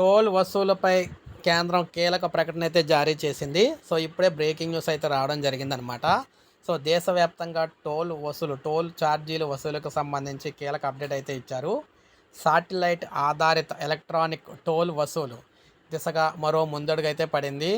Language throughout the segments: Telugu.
టోల్ వసూలుపై కేంద్రం కీలక ప్రకటన అయితే జారీ చేసింది. సో ఇప్పుడే బ్రేకింగ్ న్యూస్ అయితే రావడం జరిగిందనమాట సో దేశవ్యాప్తంగా టోల్ వసూలు టోల్ ఛార్జీలు వసూలుకు సంబంధించి కీలక అప్డేట్ అయితే ఇచ్చారు. సాటిలైట్ ఆధారిత ఎలక్ట్రానిక్ టోల్ వసూలు దిశగా మరో ముందడుగు అయితే పడింది.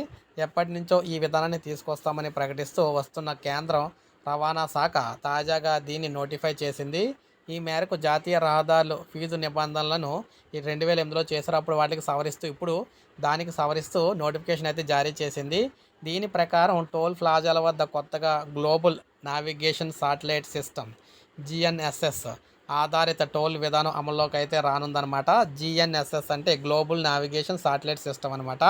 ఎప్పటి నుంచో ఈ విధానాన్ని తీసుకొస్తామని ప్రకటిస్తూ వస్తున్న కేంద్రం రవాణా శాఖ తాజాగా దీన్ని నోటిఫై చేసింది. ఈ మేరకు జాతీయ రహదారులు ఫీజు నిబంధనలను ఈ రెండు వేల ఎనిమిదిలో చేశారు. అప్పుడు వాటికి సవరిస్తూ ఇప్పుడు దానికి సవరిస్తూ నోటిఫికేషన్ అయితే జారీ చేసింది. దీని ప్రకారం టోల్ ప్లాజాల వద్ద కొత్తగా global navigation satellite system GNSS ఆధారిత టోల్ విధానం అమల్లోకి అయితే రానుందనమాట జిఎన్ఎస్ఎస్ అంటే గ్లోబల్ నావిగేషన్ సాటిలైట్ సిస్టమ్ అనమాట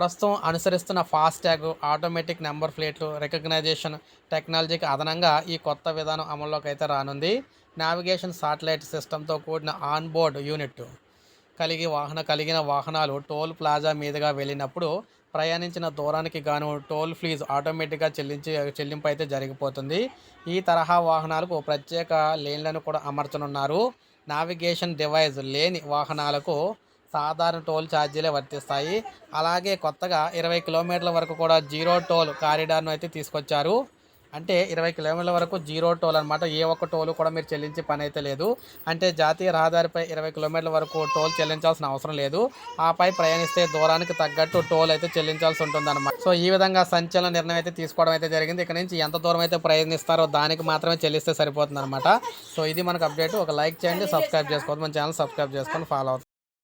ప్రస్తుతం అనుసరిస్తున్న ఫాస్ట్యాగ్ ఆటోమేటిక్ నెంబర్ ప్లేట్లు రికగ్నైజేషన్ టెక్నాలజీకి అదనంగా ఈ కొత్త విధానం అమల్లోకి అయితే రానుంది. నావిగేషన్ సాటిలైట్ సిస్టంతో కూడిన ఆన్బోర్డ్ యూనిట్ కలిగి వాహన కలిగిన వాహనాలు టోల్ ప్లాజా మీదుగా వెళ్ళినప్పుడు ప్రయాణించిన దూరానికి గాను టోల్ ఫీజు ఆటోమేటిక్గా చెల్లించి చెల్లింపు అయితే జరిగిపోతుంది. ఈ తరహా వాహనాలకు ప్రత్యేక లేన్లను కూడా అమర్చనున్నారు. నావిగేషన్ డివైజ్ లేని వాహనాలకు సాధారణ టోల్ ఛార్జీలే వర్తిస్తాయి. అలాగే కొత్తగా ఇరవై కిలోమీటర్ల వరకు కూడా జీరో టోల్ కారిడార్ను అయితే తీసుకొచ్చారు. అంటే ఇరవై కిలోమీటర్ల వరకు జీరో టోల్ అనమాట ఏ ఒక్క టోల్ కూడా మీరు చెల్లించే పని అయితే లేదు. అంటే జాతీయ రహదారిపై ఇరవై కిలోమీటర్ల వరకు టోల్ చెల్లించాల్సిన అవసరం లేదు. ఆపై ప్రయాణిస్తే దూరానికి తగ్గట్టు టోల్ అయితే చెల్లించాల్సి ఉంటుందన్నమాట. సో ఈ విధంగా సంచలన నిర్ణయం అయితే తీసుకోవడం అయితే జరిగింది. ఇక్కడ నుంచి ఎంత దూరం అయితే ప్రయత్నిస్తారో దానికి మాత్రమే చెల్లిస్తే సరిపోతుంది అనమాట సో ఇది మనకు అప్డేట్. ఒక లైక్ చేయండి సబ్స్క్రైబ్ చేసుకోవద్దు. మన ఛానల్ సబ్స్క్రైబ్ చేసుకొని ఫాలో అవుతుంది